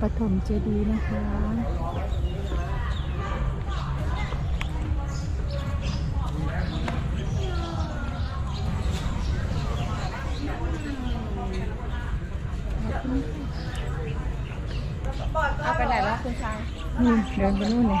ปฐมเจดีย์นะคะเอาไปไหนแล้วคุณชายนี่เดินไปนู่นเลย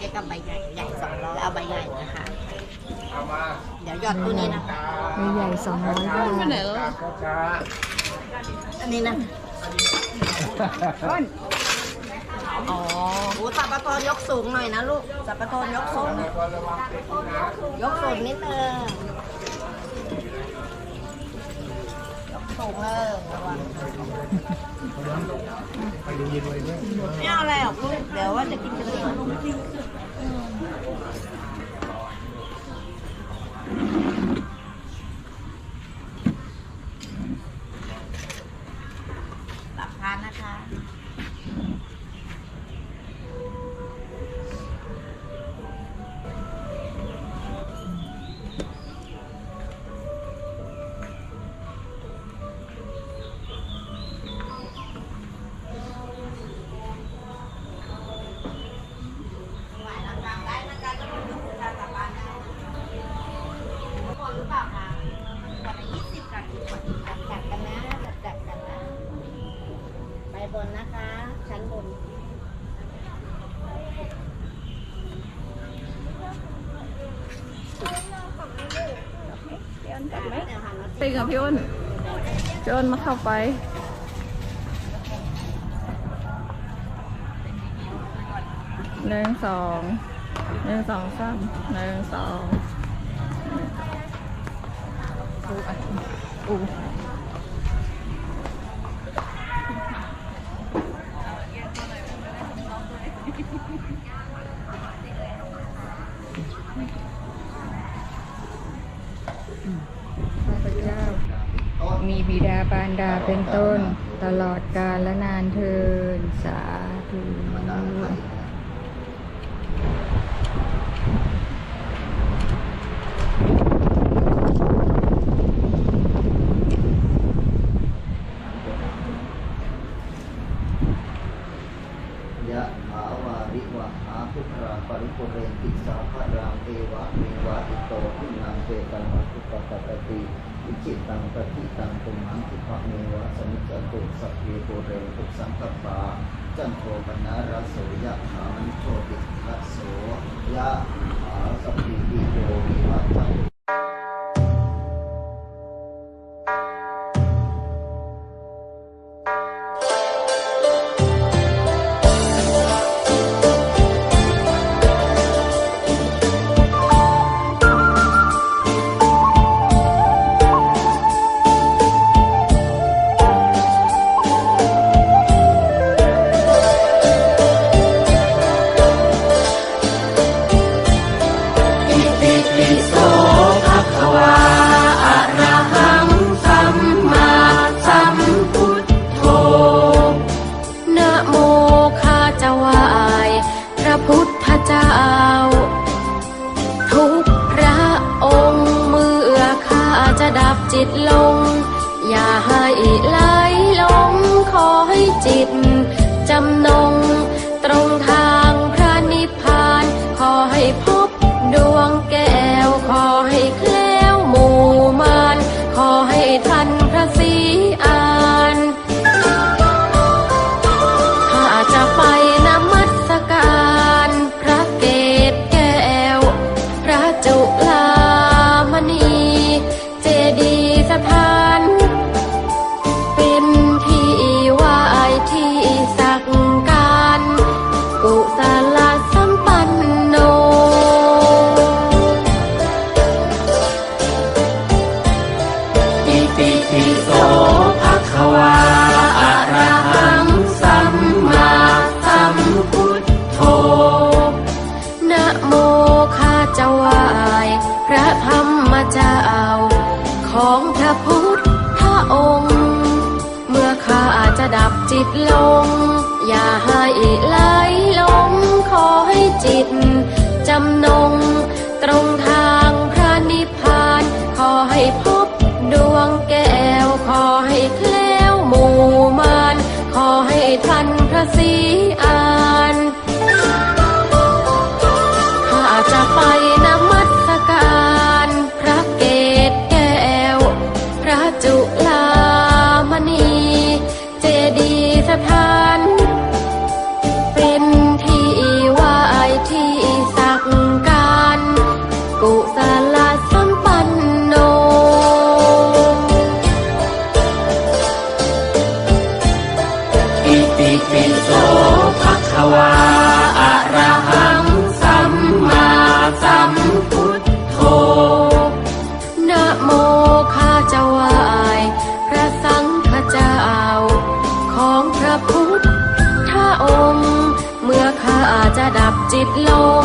เล็กกับใบใหญ่ใหญ่สองร้อยเอาใบใหญ่นะคะ เดี๋ยวหยอดตู้นี้นะคะ ใบใหญ่สองร้อยบาทไปไหนแล้วอันนี้นะอ๋อโอ้สับปะรดยกสูงหน่อยนะลูกสับปะรดยกสูงหน่อยยกสูงนิดนึง ยกสูงเลยไม่เอาอะไรหรอกลูก เดี๋ยวว่าจะกินกันเลย ไปกับพี่อ้นพี่อ้นมาเข้าไปหนึ่งสองหนึ่งสองสามหนึ่งสองอู้อ่ ข้าพเจ้า มีบิดาบารดาเป็นต้น ตลอดกาลและนานเทินสาธุยะถาวาริวะหาพุทราปริปุเรนติสาภะรังเอวะเมวะอิโตทินังเปตัง ปกติวิจิตังปฏิตังตุมังติภะเมวะสมิจตุสัพเพปุเรนตุสังคปาจันโทปนาระโสยะถามิโชติระโสยะถาสัพพิติโยวิวัต จิตลง อย่าให้ไหลลงขอให้จิตจำนง อย่าให้ไหลลงขอให้จิต จำนง ตรงทางพระนิพพาน ขอให้พ้ ติดโล